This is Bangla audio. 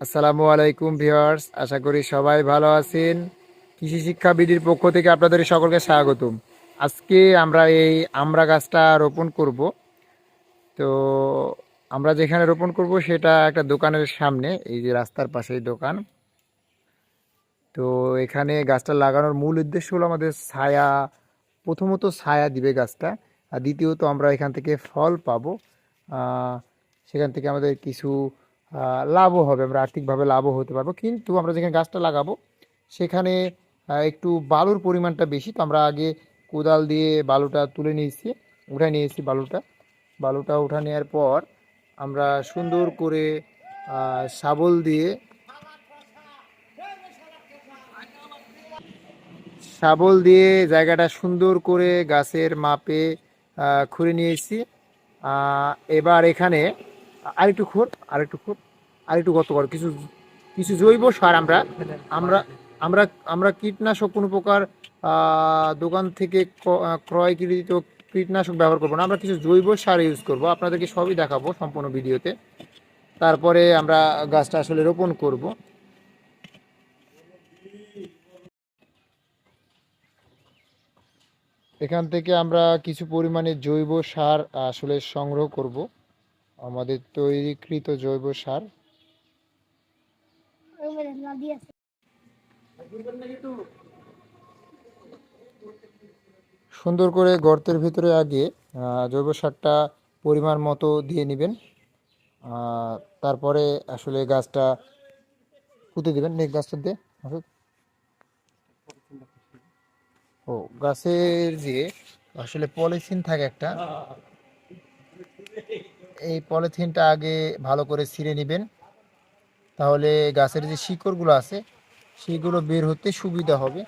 আসসালামু আলাইকুম ভিউয়ার্স, আশা করি সবাই ভালো আছেন। কৃষি শিক্ষা বিধির পক্ষ থেকে আপনাদের সকলকে স্বাগতম। আজকে আমরা এই আমরা গাছটা রোপণ করব। তো আমরা যেখানে রোপণ করব সেটা একটা দোকানের সামনে, এই যে রাস্তার পাশেই দোকান। তো এখানে গাছটা লাগানোর মূল উদ্দেশ্য হলো আমাদের ছায়া, প্রথমত ছায়া দিবে গাছটা, আর দ্বিতীয়ত আমরা এখান থেকে ফল পাবো। সেখান থেকে আমাদের কিছু লাভও হবে, আমরা আর্থিকভাবে লাভও হতে পারব। কিন্তু আমরা যেখানে গাছটা লাগাবো, সেখানে একটু বালুর পরিমাণটা বেশি। তো আমরা আগে কোদাল দিয়ে বালুটা তুলে নিয়েছি উঠে নিয়েছি বালুটা। বালুটা উঠা নেওয়ার পর আমরা সুন্দর করে শাবল দিয়ে শাবল দিয়ে জায়গাটা সুন্দর করে গাছের মাপে খুঁড়ে নিয়েছি। এবার এখানে আরেকটু খুঁড় আরেকটু খুঁড় আরেকটু গত কর। কিছু কিছু জৈব সার আমরা আমরা আমরা আমরা কীটনাশক কোনো প্রকার দোকান থেকে ক্রয়কৃত কীটনাশক ব্যবহার করব না। আমরা কিছু জৈব সার ইউজ করব। আপনাদেরকে সবই দেখাবো সম্পূর্ণ ভিডিওতে। তারপরে আমরা গাছটা আসলে রোপণ করব। এখান থেকে আমরা কিছু পরিমাণে জৈব সার আসলে সংগ্রহ করব। আমাদের তৈরিকৃত জৈব সার। সুন্দর করে গর্তের ভিতরে আগে জৈব সারটা পরিমাণ মতো দিয়ে নেবেন। তারপরে আসলে গাছটা পুঁতে দিবেন নেক গাছটা দিয়ে। ও, গাছের যে আসলে পলিথিন থাকে একটা এই পলিথিনটা আগে ভালো করে ছিঁড়ে নেবেন। তাহলে গাছের যে শিকড়গুলো আছে, সেগুলো বের হতে সুবিধা হবে।